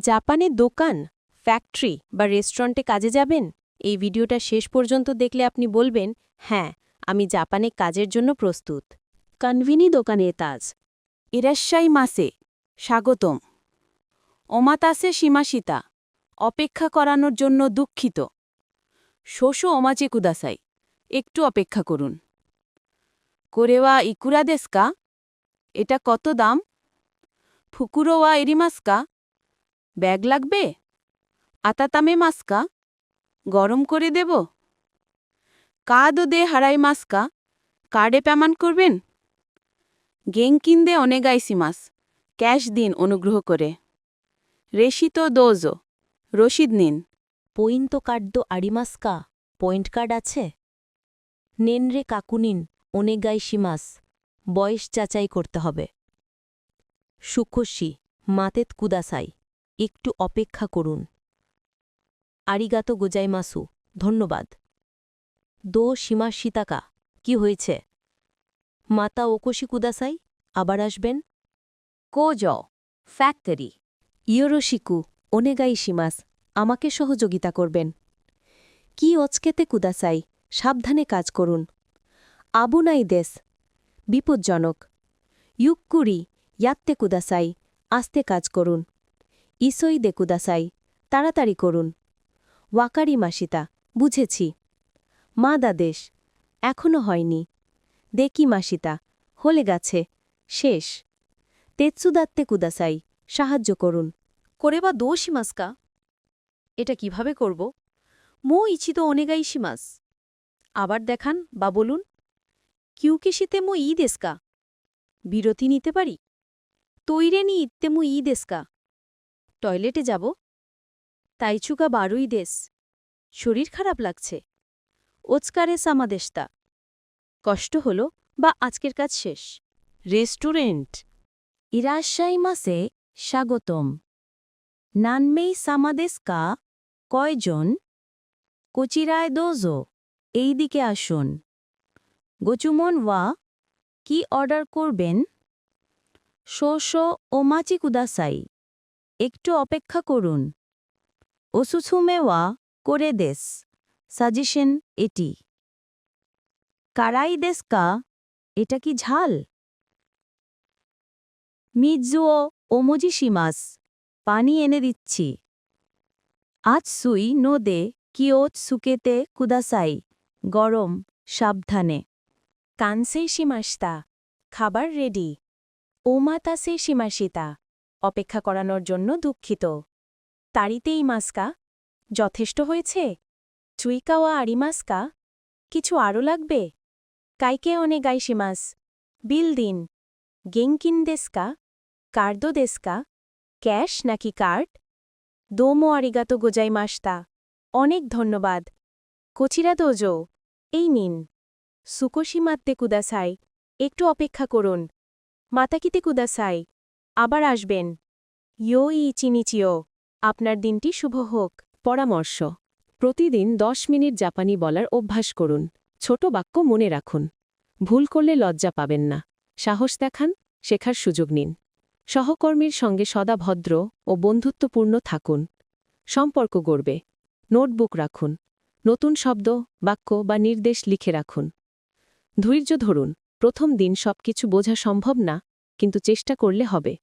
জাপানে দোকান, ফ্যাক্টরি বা রেস্টুরেন্টে কাজে যাবেন? এই ভিডিওটা শেষ পর্যন্ত দেখলে আপনি বলবেন হ্যাঁ আমি জাপানে কাজের জন্য প্রস্তুত। কনভিনি দোকানে তাজ। ইরাশ্বাই মাসে। স্বাগতম। ওমাতাসে সীমাসিতা। অপেক্ষা করানোর জন্য দুঃখিত। শোষো ওমাচে কুদাসাই একটু অপেক্ষা করুন। কোরেওয়া ইকুরা দেস্কা এটা কত দাম? ফুকুরোয়া এরিমাস্কা? ব্যাগ লাগবে? আতাতামে মাস্কা গরম করে দেব? কাদো দে হারাই মাস্কা কার্ডে পেমান করবেন? গেঙ্কিন্দে অনেগাইসিমাস ক্যাশ দিন অনুগ্রহ করে। রেশিতো দোজো রসিদ নিন। পইন্ট কার্ড আড়িমাস্কা পয়েন্ট কার্ড আছে? নেনরে কাকুনিন ওনেগাই শিমাস বয়স যাচাই করতে হবে। সুখসী মাতেত কুদাসাই। একটু অপেক্ষা করুন। আরিগাত গোজাইমাসু, ধন্যবাদ। দো সীমা সীতাকা কি হয়েছে? মাতা ওকোশি কুদাসাই, আবার আসবেন? কোজ, ফ্যাক্টরি। ইয়োরোশিকু, ওনেগাই সীমাস, আমাকে সহযোগিতা করবেন। কি অচকেতে কুদাসাই, সাবধানে কাজ করুন। আবুনাই দেশ, বিপজ্জনক। ইউক্কুরি, ইয়াত্তে কুদাসাই, আস্তে কাজ করুন। ইসই দে কুদাসাই তাড়াতাড়ি করুন। ওয়াকারি মাসিতা, বুঝেছি। মা দাদেশ এখনও হয়নি। দেখি মাসিতা, হলে গেছে, শেষ। তেৎসুদাত্তে কুদাসাই, সাহায্য করুন। করে বা দোষিমাস্কা এটা কীভাবে করব? মো ইচিত অনেগাই সীমাস আবার দেখান বা বলুন। কিউকেশিতে মো ই দেস্কা বিরতি নিতে পারি? তৈরে নি ইত্তে ই টয়লেটে যাব। তাইচুকা বারুই দেশ শরীর খারাপ লাগছে। ওচকারে সামাদেশতা কষ্ট হল বা আজকের কাজ শেষ। রেস্টুরেন্ট। ইরাশাই মাসে স্বাগতম। নানমেই সামাদেশকা কয়জন? কোচিরায় দোজো এই দিকে আসুন। গোচুমন ওয়া কি অর্ডার করবেন? শোশো ওমাচি কুদাসাই একটু অপেক্ষা করুন। ওসুসুমে ওয়া করে দেস। সাজেশন এটি। কারাই দেস্কা এটা কি ঝাল? মিজুও ওমজি শিমাস। পানি এনে দিচ্ছি। আজ সুই নোদে কিওত সুকেতে কুদাসাই। গরম, সাবধানে। কানসেই সীমাস্তা খাবার রেডি। ওমাতাসে সীমাসিতা অপেক্ষা করানোর জন্য দুঃখিত। তাড়িতেই মাস্কা, যথেষ্ট হয়েছে? চুইকাওয়া আরিমাস্কা কিছু আরও লাগবে? কাইকে অনে গাইসিমাস বিল দিন। গেঙ্কিন দেস্কা? কার্দো দেস্কা? ক্যাশ নাকি কার্ড? দোমো আরিগাতো গোজাই মাস্তা। অনেক ধন্যবাদ। কচিরা দোজো, এই নিন। সুকোশিমাত্তে কুদাসাই। একটু অপেক্ষা করুন। মাতাকিতে কুদাসাই। আবার আসবেন। ইয়ো ই চিনিচিও আপনার দিনটি শুভ হোক। পরামর্শ। প্রতিদিন দশ মিনিট জাপানি বলার অভ্যাস করুন। ছোট বাক্য মনে রাখুন। ভুল করলে লজ্জা পাবেন না। সাহস দেখান, শেখার সুযোগ নিন। সহকর্মীর সঙ্গে সদা ভদ্র ও বন্ধুত্বপূর্ণ থাকুন। সম্পর্ক গড়বে। নোটবুক রাখুন। নতুন শব্দ, বাক্য বা নির্দেশ লিখে রাখুন। ধৈর্য ধরুন। প্রথম দিন সবকিছু বোঝা সম্ভব না, কিন্তু চেষ্টা করলে হবে।